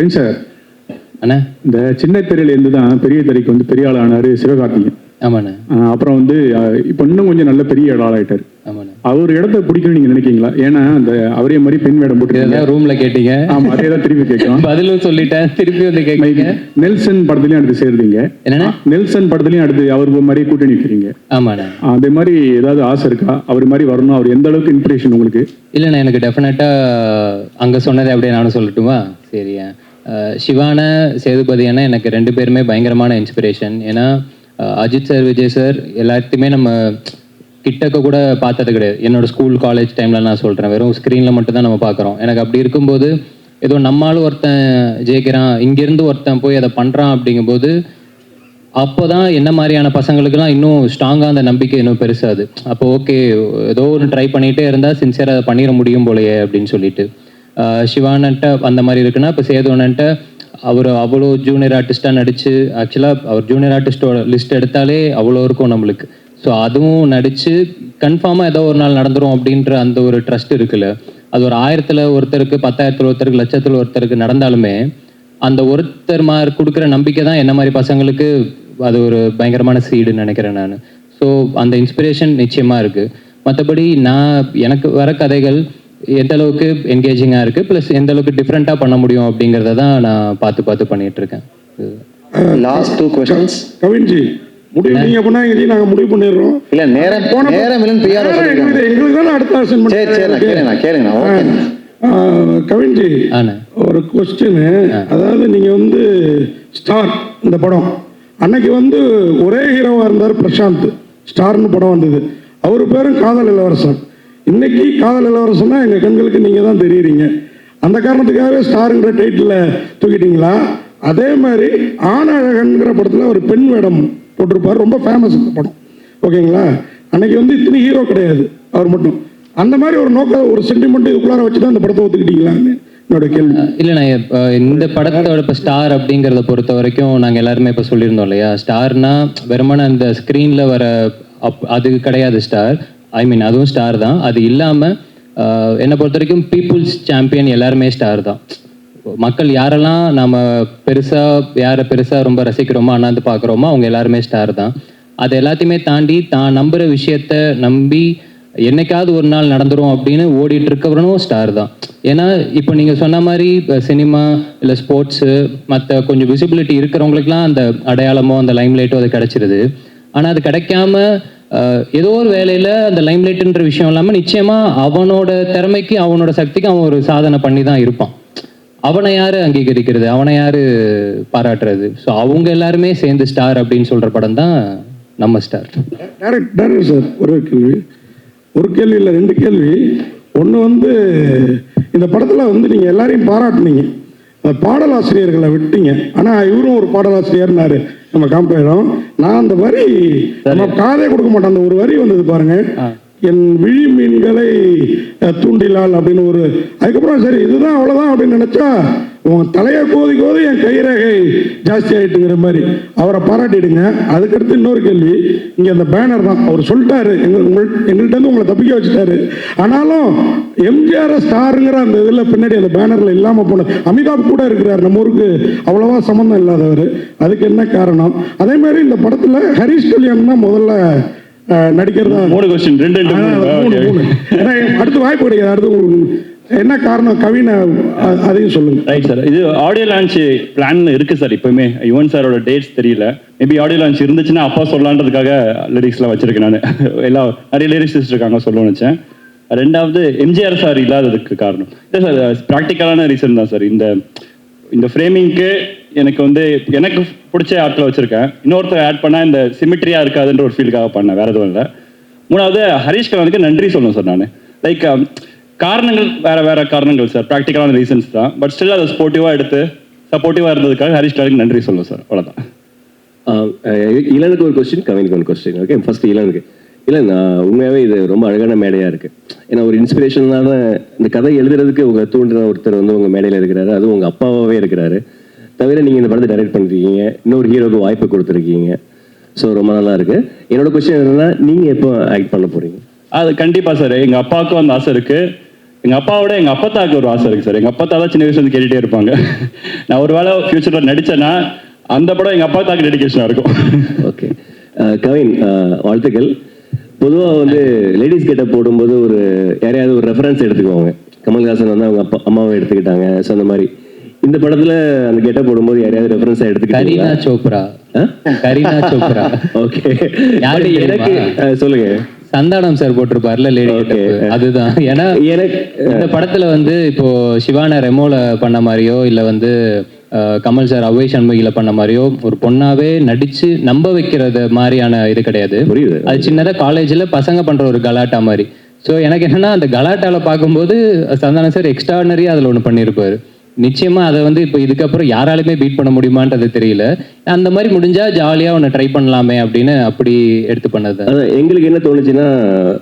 ஏன் சார்? அண்ணா. இந்த சின்ன திரையில இருந்து தான் பெரிய திரைக்கு வந்து பெரிய ஆள் ஆனாரு சிவகார்த்திகேயன். ஆமாண்ணா. அப்புறம் வந்து இப்போ இன்னும் கொஞ்சம் நல்ல பெரிய ஆள் ஆமாண்ணா. அவர் இடத்த பிடிக்கணும்னு நீங்க நினைக்கீங்களா ஏன்னா அந்த அவரே மாதிரி பெண் வேடம் போட்டு ரூம்ல கேட்டீங்க. ஆமா அதே தான் திருப்பி கேட்கலாம் பதிலும் சொல்லிட்டேன் திருப்பி வந்து கேட்குறீங்க நெல்சன் படத்துலயும் அடுத்து சேர்ந்தீங்க என்னண்ணா நெல்சன் படத்துலயும் அடுத்து அவர் மாதிரி கூட்டணி நிற்கிறீங்க ஆமாண்ணா அதே மாதிரி ஏதாவது ஆசை இருக்கா? அவர் மாதிரி வரணும் அவர் எந்த அளவுக்கு இன்ஸ்பிரேஷன் உங்களுக்கு? இல்லைண்ணா எனக்கு டெஃபினட்டாக அங்கே சொன்னதை அப்படியே நானும் சொல்லட்டுமா? சரியா சிவான சேதுபதி அண்ணா எனக்கு ரெண்டு பேருமே பயங்கரமான இன்ஸ்பிரேஷன் ஏன்னா அஜித் சார் விஜய் சார் எல்லாத்தையுமே நம்ம கிட்டக்க கூட பார்த்தது கிடையாது. என்னோட ஸ்கூல் காலேஜ் டைமில் நான் சொல்கிறேன் வெறும் ஸ்க்ரீனில் மட்டும்தான் நம்ம பார்க்குறோம். எனக்கு அப்படி இருக்கும்போது ஏதோ நம்மளும் ஒருத்தன் ஜெயிக்கிறான் இங்கேருந்து ஒருத்தன் போய் அதை பண்ணுறான் அப்படிங்கும்போது அப்போதான் என்ன மாதிரியான பசங்களுக்குலாம் இன்னும் ஸ்ட்ராங்காக அந்த நம்பிக்கை இன்னும் பெருசாது அப்போ ஓகே ஏதோ ஒன்று ட்ரை பண்ணிகிட்டே இருந்தால் சின்சியராக அதை பண்ணிட முடியும் போலையே அப்படின்னு சொல்லிட்டு. சிவானன்ட்ட அந்த மாதிரி இருக்குன்னா இப்போ சேதுவனன்ட்ட அவர் அவ்வளோ ஜூனியர் ஆர்டிஸ்டாக நடித்து ஆக்சுவலாக அவர் ஜூனியர் ஆர்டிஸ்டோட லிஸ்ட் எடுத்தாலே அவ்வளோ இருக்கும் நம்மளுக்கு. ஸோ அதுவும் நடித்து கன்ஃபார்மாக ஏதோ ஒரு நாள் நடந்துரும் அப்படின்ற அந்த ஒரு ட்ரஸ்ட் இருக்குல்ல. அது ஒரு ஆயிரத்தில் ஒருத்தருக்கு பத்தாயிரத்தில் ஒருத்தருக்கு லட்சத்தில் ஒருத்தருக்கு நடந்தாலுமே அந்த ஒருத்தர் மாதிரி கொடுக்குற நம்பிக்கை தான் என்ன மாதிரி பசங்களுக்கு அது ஒரு பயங்கரமான சீடுன்னு நினைக்கிறேன் நான். ஸோ அந்த இன்ஸ்பிரேஷன் நிச்சயமாக இருக்குது மற்றபடி நான் எனக்கு வர கதைகள் எந்த அளவுக்கு என்கேஜிங்காக இருக்குது ப்ளஸ் எந்த அளவுக்கு டிஃப்ரெண்ட்டாக பண்ண முடியும் அப்படிங்கிறத தான் நான் பார்த்து பார்த்து பண்ணிட்டு இருக்கேன். லாஸ்ட் டூ கொஸ்டின்ஸ் கவின்ஜி முடிவு நீங்க பண்ணாங்க நாங்க முடிவு பண்ணிடுறோம். இல்ல நேரம் போன- நேரம் இல்லைன்னு பிஆர் நேரம் எங்களுக்கு தானே அடுத்த ஆசன் சரி சரி நான் கேளுங்க கவின்ஜி ஒரு கொஸ்டின் அதாவது நீங்க வந்து ஸ்டார் இந்த படம். அன்னைக்கு வந்து ஒரே ஹீரோவா இருந்தார் பிரசாந்த். ஸ்டார்னு படம் வந்தது. அவர் பேரும் காதல் இளவரசன் இன்னைக்கு காதல் இளவரசன்னா எங்க கண்களுக்கு நீங்க தான் தெரியுறீங்க. அந்த காரணத்துக்காகவே ஸ்டாருங்கிற டைட்டில் தூக்கிட்டீங்களா? அதே மாதிரி ஆணழகன்கிற படத்துல ஒரு பெண் வேடம். போட்டிருப்பார். ரொம்ப ஃபேமஸ் இந்த படம். ஓகேங்களா அன்னைக்கு வந்து இத்தனை ஹீரோ கிடையாது. அவர் மட்டும். அந்த மாதிரி ஒரு நோக்க ஒரு சென்டிமெண்ட் இதுக்குள்ளார வச்சு தான் அந்த படத்தை ஒத்துக்கிட்டீங்களான்னு என்னோட கேள்வி. இல்லைண்ணா இந்த படத்தோட இப்போ ஸ்டார் அப்படிங்கிறத பொறுத்த வரைக்கும் நாங்கள் எல்லாருமே இப்போ சொல்லியிருந்தோம் இல்லையா? ஸ்டார்னா வெறுமான அந்த ஸ்க்ரீனில் வர அப் அது கிடையாது ஸ்டார் ஐ மீன் அதுவும் ஸ்டார் தான். அது இல்லாமல் என்னை பொறுத்த வரைக்கும் பீப்புள்ஸ் சாம்பியன் எல்லாருமே ஸ்டார் தான். மக்கள் யாரெல்லாம் நாம பெருசாக யாரை பெருசாக ரொம்ப ரசிக்கிறோமோ அண்ணாந்து பார்க்குறோமோ அவங்க எல்லாருமே ஸ்டார் தான். அது எல்லாத்தையுமே தாண்டி தான் நம்புகிற விஷயத்த நம்பி என்னைக்காவது ஒரு நாள் நடந்துரும் அப்படின்னு ஓடிட்டு இருக்கவரனும் ஸ்டார் தான். ஏன்னா இப்போ நீங்கள் சொன்ன மாதிரி சினிமா இல்லை ஸ்போர்ட்ஸு மற்ற கொஞ்சம் விசிபிலிட்டி இருக்கிறவங்களுக்குலாம் அந்த அடையாளமோ அந்த லைம்லைட்டோ அது கிடைச்சிருது. ஆனால் அது கிடைக்காம ஏதோ ஒரு வேலையில் அந்த லைம்லைட்டுன்ற விஷயம் இல்லாமல் நிச்சயமாக அவனோட திறமைக்கு அவனோட சக்திக்கு அவன் ஒரு சாதனை பண்ணி தான் இருப்பான். அவனை யாரு அங்கீகரிக்கிறது? அவனை யாரு பாராட்டுறது? ஸோ அவங்க எல்லாருமே சேர்ந்து ஸ்டார் அப்படின்னு சொல்ற படம் தான் நம்ம ஸ்டார் சார் ஒரு கேள்வி. ஒரு கேள்வி இல்லை ரெண்டு கேள்வி. ஒன்று வந்து இந்த படத்தில் வந்து நீங்கள் எல்லாரையும் பாராட்டுனீங்க. அந்த பாடலாசிரியர்களை விட்டீங்க. ஆனால் இவரும் ஒரு பாடலாசிரியர்னாரு. நம்ம காம்பேரும் நான் அந்த வரி நம்ம காதே கொடுக்க மாட்டோம் அந்த ஒரு வரி வந்தது பாருங்க. என் விழி மீன்களை தூண்டிலால் அப்படின்னு ஒரு அதுக்கப்புறம் சரி இதுதான் அவ்வளோதான் அப்படின்னு நினச்சா உன் தலையை கோதி கோதி என் கைரேகை ஜாஸ்தி ஆகிட்டுங்கிற மாதிரி. அவரை பாராட்டிடுங்க. அதுக்கடுத்து இன்னொரு கேள்வி. இங்கே அந்த பேனர் தான். அவர் சொல்லிட்டாரு. எங்க உங்கள் எங்கள்கிட்ட உங்களை தப்பிக்க வச்சுட்டாரு. ஆனாலும் எம்ஜிஆர் ஸ்டாருங்கிற அந்த இதில் பின்னாடி அந்த பேனரில் இல்லாமல் போன அமிதாப் கூட இருக்கிறார். நம்ம ஊருக்கு அவ்வளோவா சம்மந்தம் இல்லாதவர். அதுக்கு என்ன காரணம்? அதே மாதிரி இந்த படத்தில் ஹரிஷ் கல்யாணம் தான் முதல்ல நடிக்கிறதா? மூணு கொஸ்டின் ரெண்டு. ஏன்னா, அடுத்து வாய்ப்பு கிடையாது. அடுத்து உங்களுக்கு என்ன காரணம்? கவினை அதையும் சொல்லுங்க. ரைட் சார் இது ஆடியோ லான்ச் பிளான் இருக்கு சார் இப்பவுமே. யுவன் சாரோட டேட்ஸ் தெரியல. மேபி ஆடியோ லான்ச் இருந்துச்சுன்னா அப்பா சொல்லலான்றதுக்காக லிரிக்ஸ்லாம் வச்சிருக்கேன் நான். எல்லா நிறைய லிரிக்ஸ் இருக்காங்க சொல்ல நினச்சேன். ரெண்டாவது எம்ஜிஆர் சார் இல்லாததுக்கு காரணம். இல்லை சார் ப்ராக்டிக்கலான ரீசன் தான் சார் இந்த இந்த ஃப்ரேமிங்க்கு எனக்கு வந்து எனக்கு பிடிச்ச ஆட்களை வச்சிருக்கேன். இன்னொருத்தர் ஆட் பண்ணால் இந்த சிமிட்ரியாக இருக்காதுன்ற ஒரு ஃபீலுக்காக பண்ணேன் வேறு எதுவும் இல்லை. மூணாவது ஹரிஷ் கலனுக்கு நன்றி சொல்லணும் சார் நான். லைக் காரணங்கள் வேறு வேறு காரணங்கள் சார் ப்ராக்டிக்கலான ரீசன்ஸ் தான். பட் ஸ்டில் அதை ஸ்போர்ட்டிவாக எடுத்து சப்போர்ட்டிவாக இருந்ததுக்காக ஹரிஷ் கலனுக்கு நன்றி சொல்லணும் சார் அவ்வளோதான் இளனுக்கு ஒரு கொஸ்டின் கவினுக்கு ஒரு கொஸ்டின் ஓகே ஃபர்ஸ்ட் இளனுக்கு. இல்லை நான் உண்மையாகவே இது ரொம்ப அழகான மேடையாக இருக்குது ஏன்னா ஒரு இன்ஸ்பிரேஷனான இந்த கதை எழுதுறதுக்கு உங்கள் தூண்டின ஒருத்தர் வந்து உங்கள் மேடையில் இருக்கிறாரு. அதுவும் உங்கள் அப்பாவாகவே இருக்கிறாரு. தவிர நீங்கள் இந்த படத்தை டைரக்ட் பண்ணிருக்கீங்க. இன்னொரு ஹீரோக்கு வாய்ப்பு கொடுத்துருக்கீங்க. ஸோ ரொம்ப நல்லா இருக்கு என்னோட கொஸ்டின் என்னன்னா நீங்கள் எப்போ ஆக்ட் பண்ண போறீங்க? அது கண்டிப்பா சார் எங்க அப்பாவுக்கும் அந்த ஆசை இருக்கு. எங்க அப்பாவோட எங்க அப்பத்தாக்கு ஒரு ஆசை இருக்கு சார் எங்க அப்பத்தா தான் சின்ன வயசுல இருந்து கேட்டுட்டே இருப்பாங்க. நான் ஒரு வேளை ஃபியூச்சர்ல நடிச்சேன்னா அந்த படம் எங்க அப்பாத்தாக்கு டெடிகேஷனா இருக்கும். ஓகே கவின் வாழ்த்துக்கள். பொதுவாக வந்து லேடிஸ் கிட்ட போடும்போது ஒரு யாரையாவது ஒரு ரெஃபரன்ஸ் எடுத்துக்குவாங்க. கமல்ஹாசன் வந்து அவங்க அப்பா அம்மாவை எடுத்துக்கிட்டாங்க. ஸோ அந்த மாதிரி. இந்த படத்துல அந்த கெட்ட போடும்போது யாரையாவது ரெஃபரன்ஸாக கரீனா எடுத்துக்கிட்டீங்களா? சோப்ரா. கரீனா சோப்ரா. ஓகே யாரு எனக்கு சொல்லுங்க. சந்தானம் சார் போட்டிருப்பார்ல லேடி. அதுதான். ஏன்னா இந்த படத்துல வந்து இப்போ சிவான ரெமோல பண்ண மாதிரியோ இல்ல வந்து கமல் சார் அவ்வை சண்முகில பண்ண மாதிரியோ ஒரு பொண்ணாவே நடிச்சு நம்ப வைக்கிறது மாதிரியான இது கிடையாது. அது சின்னதா காலேஜ்ல பசங்க பண்ற ஒரு கலாட்டா மாதிரி. ஸோ எனக்கு என்னன்னா அந்த கலாட்டால பார்க்கும்போது சந்தானம் சார் எக்ஸ்ட்ரானரியா அதுல ஒண்ணு பண்ணியிருப்பாரு நிச்சயமா அதை வந்து இப்போ இதுக்கப்புறம் யாராலுமே பீட் பண்ண முடியுமான்றது தெரியல. அந்த மாதிரி முடிஞ்சா ஜாலியா ஒன்று ட்ரை பண்ணலாமே அப்படின்னு அப்படி எடுத்து பண்ணது. அதான் எங்களுக்கு என்ன தோணுச்சுன்னா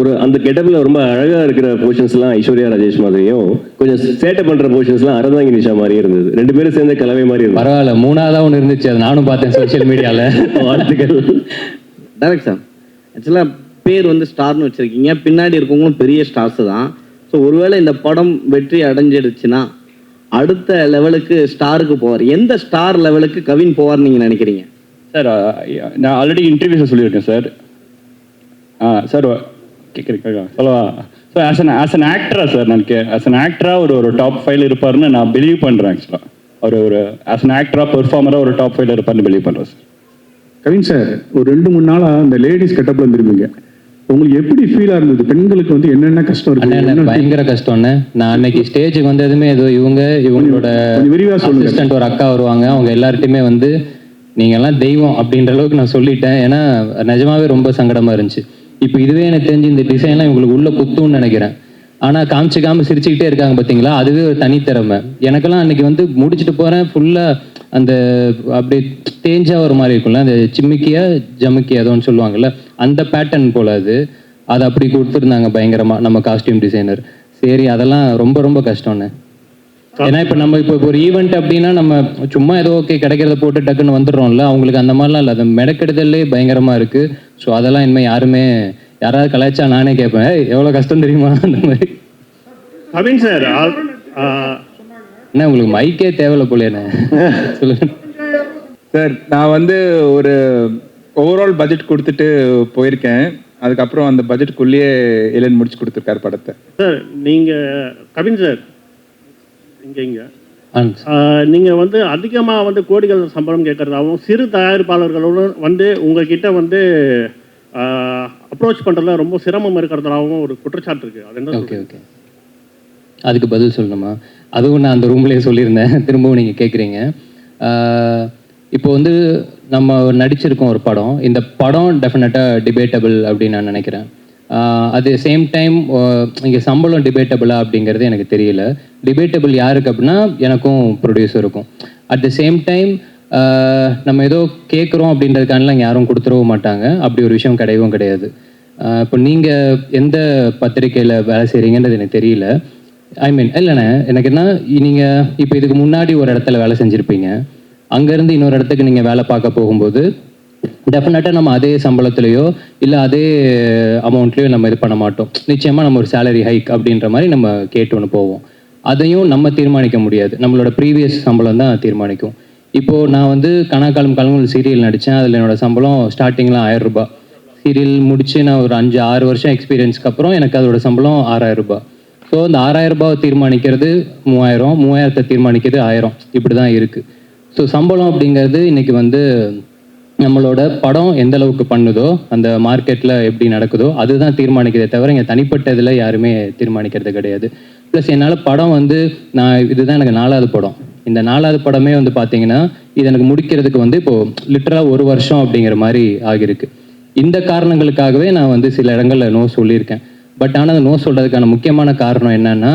ஒரு அந்த கெட்டப்ல ரொம்ப அழகா இருக்கிற போர்ஷன்ஸ் எல்லாம் ஐஸ்வர்யா ராஜேஷ் மாதிரியும் கொஞ்சம் சேட்டை பண்ற போர்ஷன்ஸ் எல்லாம் அரதாங்கி நிஷா மாதிரி இருந்தது. ரெண்டு பேரும் சேர்ந்த கலவை மாதிரி இருந்தது. பரவாயில்ல மூணாவதா ஒன்று இருந்துச்சு அது நானும் பார்த்தேன் சோஷியல் மீடியால வாழ்த்துக்கள். டேரக்ட் சார் ஆக்சுவலாக பேர் வந்து ஸ்டார்னு வச்சுருக்கீங்க. பின்னாடி இருக்கவங்களும் பெரிய ஸ்டார்ஸ் தான். ஸோ ஒருவேளை இந்த படம் வெற்றி அடைஞ்சிடுச்சுன்னா அடுத்த லெவலுக்கு ஸ்டாருக்கு போவார். எந்த ஸ்டார் லெவலுக்கு கவின் போவார் நீங்கள் நினைக்கிறீங்க? சார் நான் ஆல்ரெடி இன்டர்வியூஸில் சொல்லியிருக்கேன் சார் ஆ சார் கேட்குறீங்க சொல்லவா? So as an as an ஆக்டரா sir நான் கே ஆஸ் அன் ஆக்டராக ஒரு ஒரு டாப் ஃபைவ்ல இருப்பாருன்னு நான் பிலீவ் பண்ணுறேன் ஆக்சுவலாக அவர் ஒரு ஆஸ் அன் ஆக்டராக பெர்ஃபார்மராக ஒரு டாப் ஃபைவ்ல இருப்பாருன்னு பிலீவ் பண்ணுறேன் சார் கவின் சார் ஒரு ரெண்டு மூணு நாளா அந்த லேடிஸ் கெட்டப்ல இருந்திருப்பீங்க. உங்களுக்கு எப்படி ஃபீலா இருந்தது? பெண்களுக்கு வந்து என்னென்ன கஷ்டம் இருக்கு? பயங்கர கஷ்டம்ண்ணே. நான் அன்னைக்கு ஸ்டேஜுக்கு வந்ததுமே ஏதோ இவங்க இவங்களோட விரிவா சொல்லுங்க. அசிஸ்டன்ட் ஒரு அக்கா வருவாங்க. அவங்க எல்லார்ட்டையுமே வந்து நீங்க எல்லாம் தெய்வம் அப்படின்ற அளவுக்கு நான் சொல்லிட்டேன். ஏன்னா நிஜமாவே ரொம்ப சங்கடமா இருந்துச்சு. இப்போ இதுவே எனக்கு தெரிஞ்சு இந்த டிசைன்லாம் இவங்களுக்கு உள்ள குத்தும்னு நினைக்கிறேன். ஆனா காமிச்சிக்காம சிரிச்சுக்கிட்டே இருக்காங்க பாத்தீங்களா? அதுவே ஒரு தனித்திறமை. எனக்கெல்லாம் அன்னைக்கு வந்து முடிச்சுட்டு போறேன். ஃபுல்லா அந்த அப்படியே தேஞ்சா ஒரு மாதிரி இருக்கும்ல அந்த சிம்மிக்கியா ஜமுக்கியா ஏதோன்னு சொல்லுவாங்கல்ல அந்த பேட்டர்ன் போல அது. அது அப்படி கொடுத்துருந்தாங்க பயங்கரமா நம்ம காஸ்டியூம் டிசைனர் சரி அதெல்லாம் ரொம்ப ரொம்ப கஷ்டம்ண்ணே ஏன்னா இப்போ நம்ம இப்போ ஒரு ஈவெண்ட் அப்படின்னா நம்ம சும்மா ஏதோ ஓகே கிடைக்கிறத போட்டு டக்குன்னு வந்துடுறோம்ல அவங்களுக்கு அந்த மாதிரிலாம் இல்லை. அது மெடக்கெடுதல்லே பயங்கரமா இருக்கு. ஸோ அதெல்லாம் இனிமேல் யாருமே யாராவது கலாய்ச்சா நானே கேட்பேன் எவ்வளோ எவ்வளவு கஷ்டம் தெரியுமா? அந்த மாதிரி. அப்படின்னு சார் என்ன உங்களுக்கு மைக்கே தேவையில்ல போலேண்ணே சொல்லுங்க. சார் நான் வந்து ஒரு ஓவரால் பட்ஜெட் கொடுத்துட்டு போயிருக்கேன். அதுக்கப்புறம் அந்த பட்ஜெட்டுக்குள்ளேயே இளன் முடிச்சு கொடுத்துருக்காரு படத்தை. சார் நீங்கள் கவின் சார். இங்கே இங்கே. ஆ நீங்கள் வந்து அதிகமாக வந்து கோடிகள் சம்பளம் கேட்குறதாகவும் சிறு தயாரிப்பாளர்களுடன் வந்து உங்ககிட்ட வந்து அப்ரோச் பண்ணுறதுல ரொம்ப சிரமம் இருக்கிறதாகவும் ஒரு குற்றச்சாட்டு இருக்குது அது என்ன ஓகே ஓகே. அதுக்கு பதில் சொல்லணுமா? அதுவும் நான் அந்த ரூம்லேயே சொல்லியிருந்தேன். திரும்பவும் நீங்கள் கேட்குறீங்க இப்போ வந்து நம்ம நடிச்சிருக்கோம் ஒரு படம். இந்த படம் டெஃபினட்டாக டிபேட்டபிள் அப்படின்னு நான் நினைக்கிறேன். அது சேம் டைம் இங்கே சம்பளம் டிபேட்டபிளா அப்படிங்கிறது எனக்கு தெரியல. டிபேட்டபிள் யாருக்கு அப்படின்னா எனக்கும் ப்ரொடியூசருக்கும் அட் த சேம் டைம் நம்ம ஏதோ கேட்குறோம் அப்படின்றதுக்கானலாம் யாரும் கொடுத்துடவும் மாட்டாங்க. அப்படி ஒரு விஷயம் கிடையவும் கிடையாது. இப்போ நீங்கள் எந்த பத்திரிக்கையில் வேலை செய்கிறீங்கன்றது எனக்கு தெரியல. ஐ மீன் இல்லைண்ணே. எனக்கு என்ன நீங்கள் இப்போ இதுக்கு முன்னாடி ஒரு இடத்துல வேலை செஞ்சுருப்பீங்க. அங்கேருந்து இன்னொரு இடத்துக்கு நீங்கள் வேலை பார்க்க போகும்போது டெஃபினட்டாக நம்ம அதே சம்பளத்துலேயோ இல்லை அதே அமௌண்ட்லேயோ நம்ம இது பண்ண மாட்டோம். நிச்சயமாக நம்ம ஒரு சேலரி ஹைக் அப்படின்ற மாதிரி நம்ம கேட்டு ஒன்று போவோம். அதையும் நம்ம தீர்மானிக்க முடியாது. நம்மளோட ப்ரீவியஸ் சம்பளம் தான் தீர்மானிக்கும். இப்போது நான் வந்து கணக்காலம் கலங்கல் சீரியல் நடித்தேன் அதில் என்னோடய சம்பளம் ஸ்டார்டிங்கில் ஆயிரம் ரூபாய். சீரியல் முடித்து நான் ஒரு அஞ்சு ஆறு வருஷம் எக்ஸ்பீரியன்ஸ்க்கு அப்புறம் எனக்கு அதோட சம்பளம் ஆறாயிரம் ரூபாய். ஸோ அந்த ஆறாயிரம் ரூபாவை தீர்மானிக்கிறது மூவாயிரம் மூவாயிரத்தை தீர்மானிக்கிறது ஆயிரம். இப்படி தான் இருக்குது ஸோ சம்பளம் அப்படிங்கிறது இன்றைக்கி வந்து நம்மளோட படம் எந்த அளவுக்கு பண்ணுதோ அந்த மார்க்கெட்டில் எப்படி நடக்குதோ அதுதான் தீர்மானிக்கிறதே தவிர இங்கே தனிப்பட்ட இதில் யாருமே தீர்மானிக்கிறது கிடையாது. ப்ளஸ் என்னால் படம் வந்து நான் இதுதான் எனக்கு நாலாவது படம். இந்த நாலாவது படமே வந்து பார்த்தீங்கன்னா இது எனக்கு முடிக்கிறதுக்கு வந்து இப்போது லிட்டராக ஒரு வருஷம் அப்படிங்கிற மாதிரி ஆகியிருக்கு. இந்த காரணங்களுக்காகவே நான் வந்து சில இடங்களில் நோ சொல்லியிருக்கேன். பட் ஆனால் அந்த நோ சொல்கிறதுக்கான முக்கியமான காரணம் என்னன்னா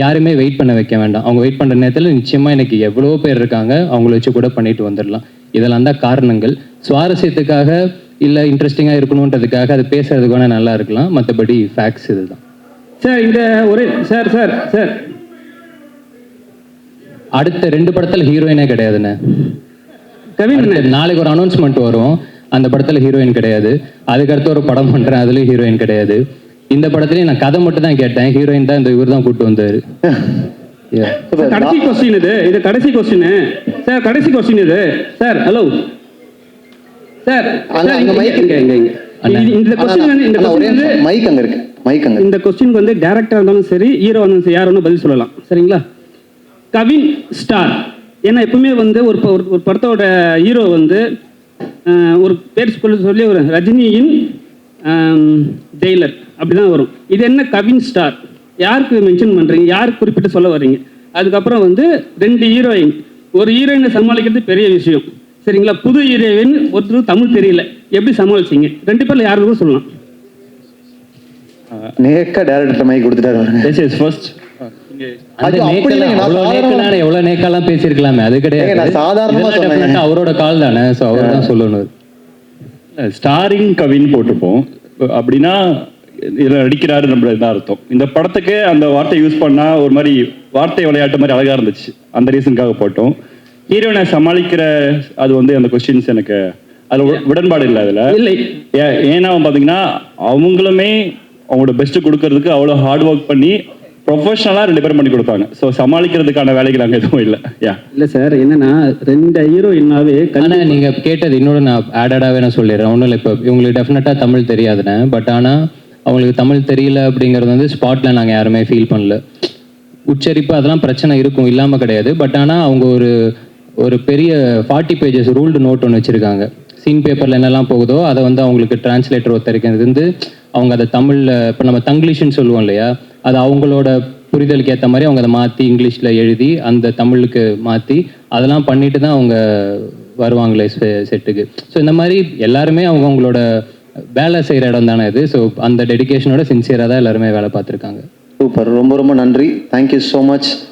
யாருமே வெயிட் பண்ண வைக்க வேண்டாம். அவங்க வெயிட் பண்ணுற நேரத்தில் நிச்சயமாக எனக்கு எவ்வளோ பேர் இருக்காங்க. அவங்கள வச்சு கூட பண்ணிட்டு வந்துடலாம். இதெல்லாம் தான் காரணங்கள். சுவாரஸ்யத்துக்காக இல்லை இன்ட்ரெஸ்டிங்காக இருக்கணுன்றதுக்காக அது பேசுறதுக்கு வேணால் நல்லா இருக்கலாம். மற்றபடி ஃபேக்ட்ஸ் இதுதான். சார் இந்த ஒரு சார் சார் சார் அடுத்த ரெண்டு படத்தில் ஹீரோயினே கிடையாதுண்ணே. கவின் நாளைக்கு ஒரு அனௌன்ஸ்மெண்ட் வரும். அந்த படத்தில் ஹீரோயின் கிடையாது. அதுக்கடுத்து ஒரு படம் பண்ணுறேன் அதுலேயும் ஹீரோயின் கிடையாது. இந்த படத்துலயும் நான் கதை மட்டும் தான் கேட்டேன். ஹீரோயின் தான் இந்த இவர் தான் கூட்டு வந்தாரு. கடைசி கொஸ்டின் இது. இது கடைசி கொஸ்டின் சார் கடைசி கொஸ்டின் இது. சார் ஹலோ சார் இந்த கொஸ்டின் வந்து இந்த மைக் அங்க இருக்கு. மைக் அங்க இந்த கொஸ்டினுக்கு வந்து டேரக்டராக இருந்தாலும் சரி ஹீரோ இருந்தாலும் சரி யார் பதில் சொல்லலாம். சரிங்களா? கவின் ஸ்டார். ஏன்னா எப்பவுமே வந்து ஒரு ஒரு- படத்தோட ஹீரோ வந்து ஆஹ், ஒரு பேர் சொல்லி சொல்லி ஒரு ரஜினியின் ஜெயிலர் அப்படிதான் வரும். இது என்ன கவின் ஸ்டார்? யாருக்கு மென்ஷன் பண்றீங்க? யாருக்கு குறிப்பிட்டு சொல்ல வர்றீங்க? அதுக்கப்புறம் வந்து ரெண்டு ஹீரோயின் ஒரு ஹீரோயினை சமாளிக்கிறது பெரிய விஷயம். சரிங்களா? புது ஹீரோயின் ஒருத்தர் தமிழ் தெரியல. எப்படி சமாளிச்சீங்க? ரெண்டு பேர்ல யாருக்கும் சொல்லலாம். நேக்கா டேரக்டர் மைக் கொடுத்துட்டாரு பாருங்க. எஸ் எஸ் ஃபர்ஸ்ட் அந்த அது அப்படி நேக்கெல்லாம் இல்லைங்க, நான் அவ்வளோ சாதாரணமா- நேக்கெல்லாம் எவ்வளோ நேக்கெல்லாம் பேசியிருக்கலாமே அது கிடையாது. அவரோட கால் தானே ஸோ அவர் தான் சொல்லணும். ஸ்டாரிங் கவின்னு போட்டிருப்போம் அப்படின்னா இதில் நடிக்கிறாரு நம்ம தான் அர்த்தம். இந்த படத்துக்கு அந்த வார்த்தை யூஸ் பண்ணா ஒரு மாதிரி வார்த்தை விளையாட்டு மாதிரி அழகா இருந்துச்சு. அந்த ரீசனுக்காக போட்டோம். ஹீரோனை சமாளிக்கிற அது வந்து அந்த கொஸ்டின்ஸ் எனக்கு அதுல உட- உடன்பாடு இல்லை அதுல. இல்லை. ஏ- ஏன்னா பாத்தீங்கன்னா அவங்களுமே அவங்களோட பெஸ்ட் கொடுக்கறதுக்கு அவ்வளோ ஹார்ட் ஒர்க் பண்ணி ப்ரொஃபஷனலாக ரெண்டு பேரும் பண்ணி கொடுத்தாங்க. ஸோ சமாளிக்கிறதுக்கான வேலைகள் அங்கே எதுவும் இல்லை. யா இல்ல சார் என்னன்னா ரெண்டு ஹீரோயின்னாவே ஆனா நீங்க கேட்டது இன்னொரு நான் ஆடடாவே நான் சொல்லிடுறேன். ஒன்றும் இல்லை இப்போ இவங்களுக்கு டெஃபினட்டா தமிழ் தெரியாதுண்ணே. பட் ஆனா அவங்களுக்கு தமிழ் தெரியல அப்படிங்கிறது வந்து ஸ்பாட்டில் நாங்கள் யாருமே ஃபீல் பண்ணல. உச்சரிப்பு அதெல்லாம் பிரச்சனை இருக்கும் இல்லாமல் கிடையாது. பட் ஆனால் அவங்க ஒரு ஒரு பெரிய ஃபார்ட்டி பேஜஸ் ரூல்டு நோட் ஒன்று வச்சுருக்காங்க. சீன் பேப்பரில் என்னெல்லாம் போகுதோ அதை வந்து அவங்களுக்கு டிரான்ஸ்லேட்டர் ஒருத்தருக்கு இருந்து அவங்க அதை தமிழில் இப்போ நம்ம தங்கிலீஷ்னு சொல்லுவோம் இல்லையா? அது அவங்களோட புரிதலுக்கு ஏற்ற மாதிரி அவங்க அதை மாற்றி இங்கிலீஷில் எழுதி அந்த தமிழுக்கு மாற்றி அதெல்லாம் பண்ணிட்டு தான் அவங்க வருவாங்களே செட்டுக்கு. ஸோ இந்த மாதிரி எல்லாருமே அவங்க அவங்களோட வேலை செய்கிற இடம் தானே இது. ஸோ அந்த டெடிக்கேஷனோட சின்சியராக தான் எல்லாருமே வேலை பார்த்துருக்காங்க. சூப்பர் ரொம்ப ரொம்ப நன்றி. Thank you so much